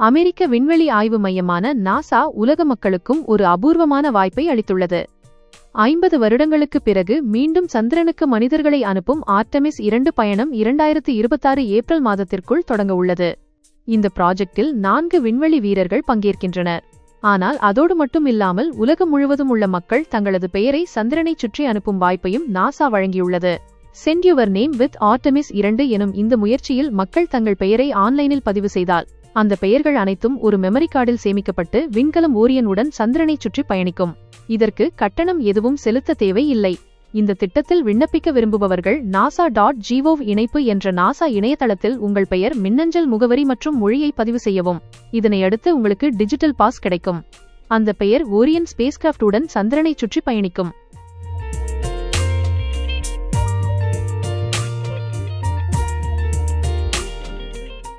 அமெரிக்க விண்வெளி ஆய்வு மையமான நாசா உலக மக்களுக்கும் ஒரு அபூர்வமான வாய்ப்பை அளித்துள்ளது. ஐம்பது வருடங்களுக்குப் பிறகு மீண்டும் சந்திரனுக்கு மனிதர்களை அனுப்பும் ஆர்டமிஸ் இரண்டு பயணம் இரண்டாயிரத்து இருபத்தாறு ஏப்ரல் மாதத்திற்குள் தொடங்க உள்ளது. இந்த ப்ராஜெக்டில் நான்கு விண்வெளி வீரர்கள் பங்கேற்கின்றனர். ஆனால் அதோடு மட்டும் இல்லாமல் உலகம் முழுவதும் உள்ள மக்கள் தங்களது பெயரை சந்திரனைச் சுற்றி அனுப்பும் வாய்ப்பையும் நாசா வழங்கியுள்ளது. Send your name with Artemis இரண்டு எனும் இந்த முயற்சியில் மக்கள் தங்கள் பெயரை ஆன்லைனில் பதிவு செய்தால் அந்த பெயர்கள் அனைத்தும் ஒரு மெமரி கார்டில் சேமிக்கப்பட்டு விண்கலம் ஓரியனுடன் சந்திரனை சுற்றி பயணிக்கும். இதற்கு கட்டணம் எதுவும் செலுத்த தேவை இல்லை. இந்த திட்டத்தில் விண்ணப்பிக்க விரும்புபவர்கள் நாசா டாட் ஜிஓவ் இணைப்பு என்ற நாசா இணையதளத்தில் உங்கள் பெயர் மின்னஞ்சல் முகவரி மற்றும் மொழியை பதிவு செய்யவும். இதனை அடுத்து உங்களுக்கு டிஜிட்டல் பாஸ் கிடைக்கும். அந்த பெயர் ஓரியன் ஸ்பேஸ்கிராஃப்ட் உடன் சந்திரனை சுற்றி பயணிக்கும்.